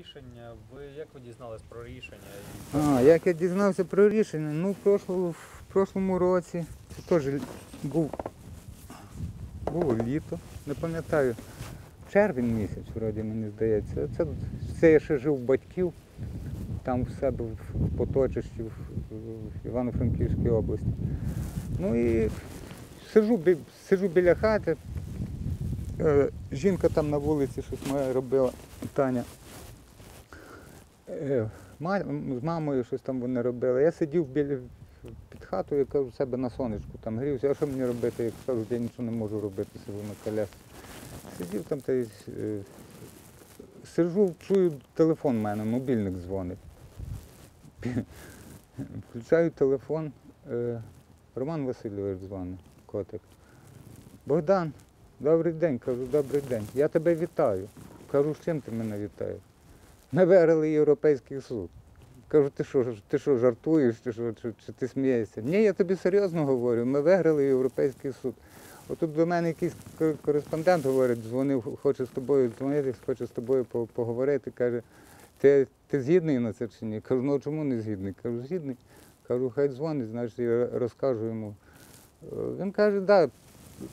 рішення. Ви як ви дізнались про рішення? А, як я дізнався про рішення, ну в прошлому, в прошлому році, це теж був, було літо, не пам'ятаю, червень місяць, вроді мені здається. Це, це я ще жив у батьків, там в себе в Поточищі, в, в Івано-Франківській області. Ну і сижу, сижу біля хати. Е, Жінка там на вулиці щось моя робила, Таня. Е, з мамою щось там вони робили. Я сидів біля під хатою, я кажу, себе на сонечку там грівся, а що мені робити? Я кажу, я нічого не можу робити, сижу на колясці. Сидів там та й е, сижу, чую, телефон в мене, мобільник дзвонить. Включаю телефон, е, Роман Васильович дзвонить, котик. Богдан, добрий день, кажу, добрий день. Я тебе вітаю. Кажу, з чим ти мене вітаєш? Ми виграли Європейський суд. Кажу, ти що, ти що жартуєш, чи, що, чи, чи ти смієшся? Ні, я тобі серйозно говорю, ми виграли Європейський суд. Отут до мене якийсь кореспондент говорить, дзвонив, хоче з тобою дзвонити, хоче з тобою поговорити. Каже, ти, ти згідний на це чи ні? Кажу, ну чому не згідний? Кажу, згідний. Кажу, хай дзвонить, значить я розкажу йому. Е, Він каже, так,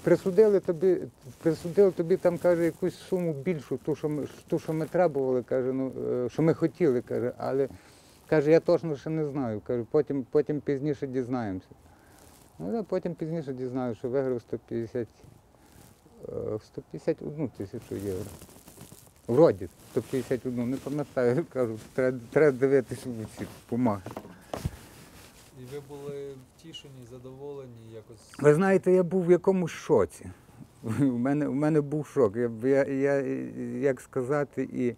присудили тобі, присудили тобі там, каже, якусь суму більшу, ту, що ми, ту, що ми требували, каже, ну, е, що ми хотіли, каже, але каже, я точно ще не знаю. Каже, потім, потім пізніше дізнаємося. Ну, да, потім пізніше дізнаюся, що виграв 150, е, 151 тисячу євро. Вроді 151, не пам'ятаю, кажу, треба, дивитися в ці бумаги. І ви були втішені, задоволені якось. Ви знаєте, я був в якомусь шоці. У мене, у мене був шок. Я, я, я, як сказати, і,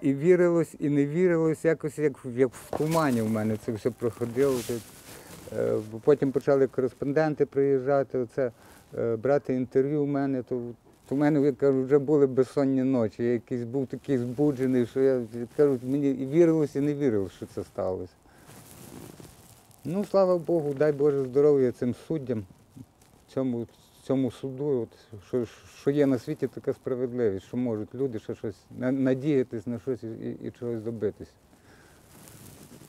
і вірилось, і не вірилось, якось як, як в тумані в мене це все проходило. Е, Потім почали кореспонденти приїжджати, оце, е, брати інтерв'ю у мене, то, то в мене я кажу, вже були безсонні ночі. Я якийсь був такий збуджений, що я кажу, мені і вірилось, і не вірилось, що це сталося. Ну, слава Богу, дай Боже здоров'я цим суддям, цьому, цьому суду, от, що, що є на світі така справедливість, що можуть люди ще щось надіятись на щось і, і, чогось добитись.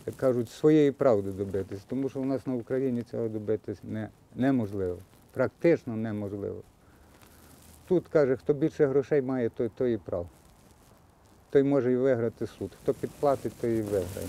Як кажуть, своєї правди добитись, тому що у нас на Україні цього добитись не, неможливо, практично неможливо. Тут каже, хто більше грошей має, той, той і прав. Той може і виграти суд. Хто підплатить, той і виграє.